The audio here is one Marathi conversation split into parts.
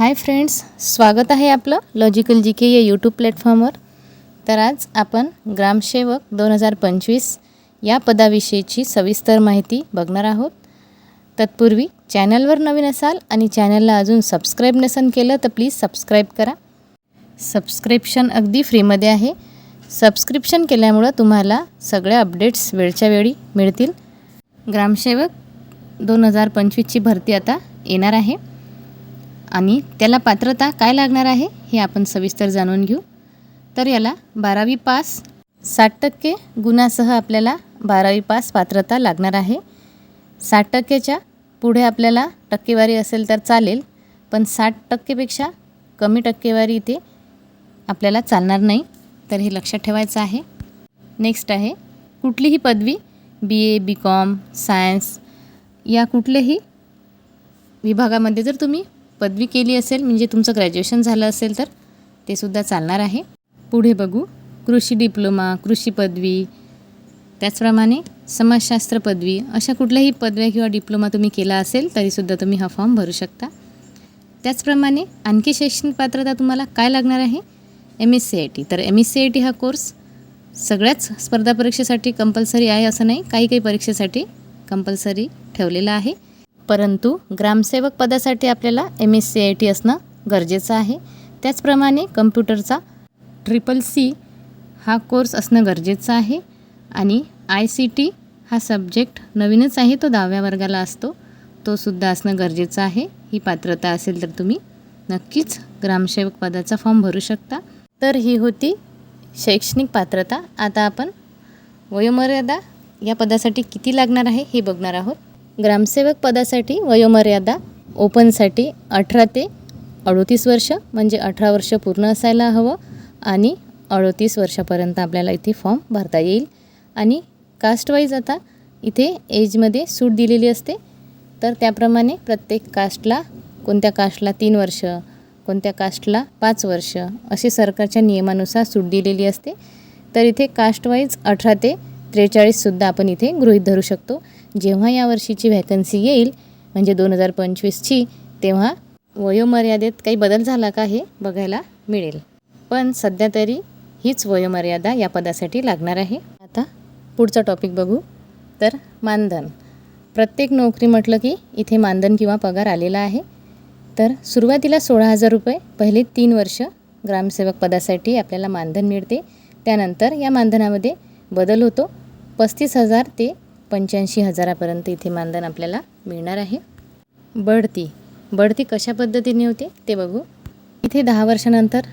हाय फ्रेंड्स स्वागत आहे आपलं लॉजिकल जी के या यूट्यूब प्लॅटफॉर्मवर तर आज आपण ग्रामसेवक दोन हजार पंचवीस या पदाविषयीची सविस्तर माहिती बघणार आहोत. तत्पूर्वी चॅनलवर नवीन असाल आणि चॅनलला अजून सबस्क्राईब नसन केलं तर प्लीज सबस्क्राईब करा. सबस्क्रिप्शन अगदी फ्रीमध्ये आहे. सबस्क्रिप्शन केल्यामुळं तुम्हाला सगळ्या अपडेट्स वेळच्या वेळी मिळतील. ग्रामसेवक दोन हजार पंचवीसची भरती आता येणार आहे. आणि त्याला पात्रता काय लागणार आहे हे आपण सविस्तर जाणून घेऊ. तर याला बारावी पास साठ टक्के गुणासह आपल्याला बारावी पास पात्रता लागणार आहे. साठ टक्केच्या पुढे आपल्याला टक्केवारी असेल तर चालेल पण साठ टक्केपेक्षा कमी टक्केवारी इथे आपल्याला चालणार नाही. तर हे लक्षात ठेवायचं आहे. नेक्स्ट आहे कुठलीही पदवी बी ए बी कॉम सायन्स या कुठल्याही विभागामध्ये जर तुम्ही पदवी केली असेल म्हणजे तुमचं ग्रॅज्युएशन झालं असेल तर ते सुद्धा चालणार आहे. पुढे बघू. कृषी डिप्लोमा कृषी पदवी त्याचप्रमाणे समाजशास्त्र पदवी अशा कुठल्याही पदव्या किंवा डिप्लोमा तुम्ही केला असेल तरीसुद्धा तुम्ही हा फॉर्म भरू शकता. त्याचप्रमाणे आणखी शैक्षणिक पात्रता तुम्हाला काय लागणार आहे? M S C I T तर M S C I T हा कोर्स सगळ्याच स्पर्धा परीक्षेसाठी कंपल्सरी आहे असं नाही काही काही परीक्षेसाठी कंपल्सरी ठेवलेला आहे. परंतु ग्रामसेवक पदासाठी आपल्याला M S C I T असणं गरजेचं आहे. त्याचप्रमाणे कम्प्युटरचा ट्रिपल सी हा कोर्स असणं गरजेचं आहे आणि आय सी टी हा सब्जेक्ट नवीनच आहे तो दहाव्या वर्गाला असतो तो सुद्धा असणं गरजेचं आहे. ही पात्रता असेल तर तुम्ही नक्कीच ग्रामसेवक पदाचा फॉर्म भरू शकता. तर ही होती शैक्षणिक पात्रता. आता आपण वयोमर्यादा या पदासाठी किती लागणार आहे हे बघणार आहोत. ग्रामसेवक पदासाठी वयोमर्यादा ओपनसाठी अठरा ते अडोतीस वर्ष म्हणजे अठरा वर्ष पूर्ण असायला हवं आणि अडोतीस वर्षापर्यंत आपल्याला इथे फॉर्म भरता येईल. आणि कास्टवाईज आता इथे एजमध्ये सूट दिलेली असते. तर त्याप्रमाणे प्रत्येक कास्टला कोणत्या कास्टला तीन वर्ष कोणत्या कास्टला पाच वर्ष असे सरकारच्या नियमानुसार सूट दिलेली असते. तर इथे कास्टवाईज अठरा ते त्रेचाळीससुद्धा आपण इथे गृहीत धरू शकतो. जेव्हा या वर्षीची व्हॅकन्सी येईल म्हणजे दोन हजार पंचवीसची तेव्हा वयोमर्यादेत काही बदल झाला का हे बघायला मिळेल. पण सध्या तरी हीच वयोमर्यादा या पदासाठी लागणार आहे. आता पुढचा टॉपिक बघू. तर मानधन. प्रत्येक नोकरी म्हटलं की इथे मानधन किंवा पगार आलेला आहे. तर सुरुवातीला सोळा हजार रुपये पहिले तीन वर्ष ग्रामसेवक पदासाठी आपल्याला मानधन मिळते. त्यानंतर या मानधनामध्ये बदल होतो. पस्तीस हजार ते पंच्याऐंशी हजारापर्यंत इथे मानधन आपल्याला मिळणार आहे. बढती बढती कशा पद्धतीने होते ते बघू. इथे दहा वर्षानंतर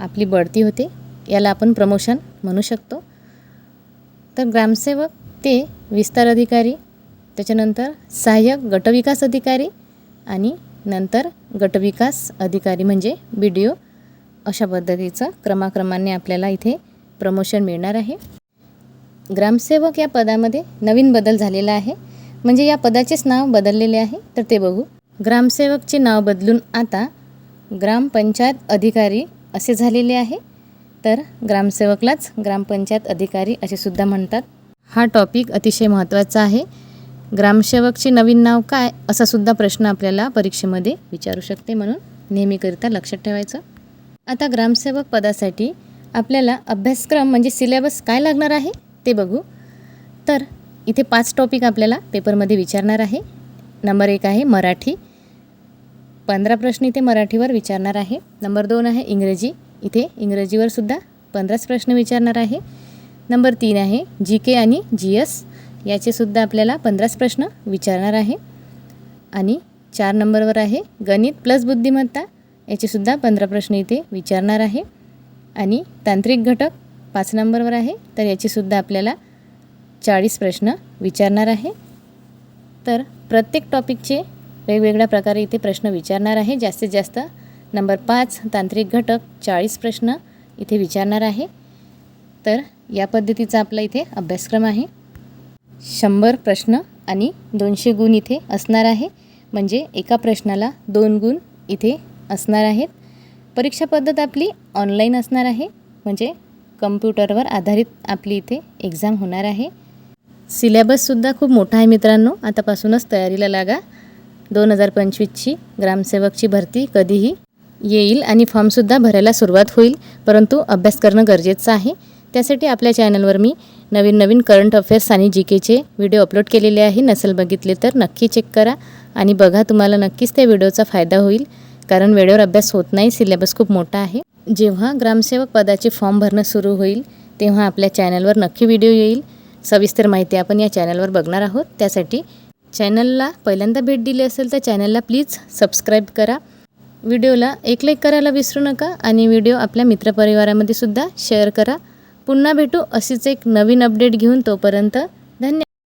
आपली बढती होते याला आपण प्रमोशन म्हणू शकतो. तर ग्रामसेवक ते विस्तार अधिकारी त्याच्यानंतर सहाय्यक गटविकास अधिकारी आणि नंतर गटविकास अधिकारी म्हणजे बी डी ओ अशा पद्धतीचं क्रमाक्रमाने आपल्याला इथे प्रमोशन मिळणार आहे. ग्रामसेवक या पदामध्ये नवीन बदल झालेला आहे. म्हणजे या पदाचेच नाव बदललेले आहे. तर ते बघू. ग्रामसेवकचे नाव बदलून आता ग्रामपंचायत अधिकारी असे झालेले आहे. तर ग्रामसेवकलाच ग्रामपंचायत अधिकारी असे सुद्धा म्हणतात. हा टॉपिक अतिशय महत्त्वाचा आहे. ग्रामसेवकचे नवीन नाव काय असा सुद्धा प्रश्न आपल्याला परीक्षेमध्ये विचारू शकते म्हणून नेहमीकरिता लक्षात ठेवायचं. आता ग्रामसेवक पदासाठी आपल्याला अभ्यासक्रम म्हणजे सिलेबस काय लागणार आहे? ते बघू. तर इथे पाच टॉपिक आपल्याला पेपरमध्ये विचारणार आहे. नंबर एक आहे मराठी. पंधरा प्रश्न इथे मराठीवर विचारणार आहे. नंबर दोन आहे इंग्रजी. इथे इंग्रजीवर सुद्धा पंधराच प्रश्न विचारणार आहे. नंबर तीन आहे जी के आणि जी एस याचेसुद्धा आपल्याला पंधराच प्रश्न विचारणार आहे. आणि चार नंबरवर आहे गणित प्लस बुद्धिमत्ता. याचेसुद्धा पंधरा प्रश्न इथे विचारणार आहे. आणि तांत्रिक घटक पाच नंबरवर आहे. तर याचीसुद्धा आपल्याला चाळीस प्रश्न विचारणार आहे. तर प्रत्येक टॉपिकचे वेगवेगळ्या प्रकारे इथे प्रश्न विचारणार आहे. जास्तीत जास्त नंबर पाच तांत्रिक घटक चाळीस प्रश्न इथे विचारणार आहे. तर या पद्धतीचा आपला इथे अभ्यासक्रम आहे. शंभर प्रश्न आणि दोनशे गुण इथे असणार आहे. म्हणजे एका प्रश्नाला दोन गुण इथे असणार आहेत. परीक्षा पद्धत आपली ऑनलाईन असणार आहे. म्हणजे कम्प्युटरवर आधारित आपली इथे एक्झाम होणार आहे. सिलेबससुद्धा खूप मोठा आहे मित्रांनो. आतापासूनच तयारीला लागा. दोन हजार पंचवीसची ग्रामसेवकची भरती कधीही येईल आणि फॉर्मसुद्धा भरायला सुरुवात होईल. परंतु अभ्यास करणं गरजेचं आहे. त्यासाठी आपल्या चॅनलवर मी नवीन नवीन करंट अफेअर्स आणि जी केचे व्हिडिओ अपलोड केलेले आहे. नसेल बघितले तर नक्की चेक करा आणि बघा तुम्हाला नक्कीच त्या व्हिडिओचा फायदा होईल. कारण वेळेवर अभ्यास होत नाही. सिलेबस खूप मोठा आहे. जेव्हा ग्रामसेवक पदाचे फॉर्म भरणं सुरू होईल तेव्हा आपल्या चॅनलवर नक्की व्हिडिओ येईल. सविस्तर माहिती आपण या चॅनलवर बघणार आहोत. त्यासाठी चॅनलला पहिल्यांदा भेट दिली असेल तर चॅनलला प्लीज सबस्क्राईब करा. व्हिडिओला एक लाईक करायला विसरू नका आणि व्हिडिओ आपल्या मित्रपरिवारामध्ये सुद्धा शेअर करा. पुन्हा भेटू अशीच एक नवीन अपडेट घेऊन तोपर्यंत धन्यवाद.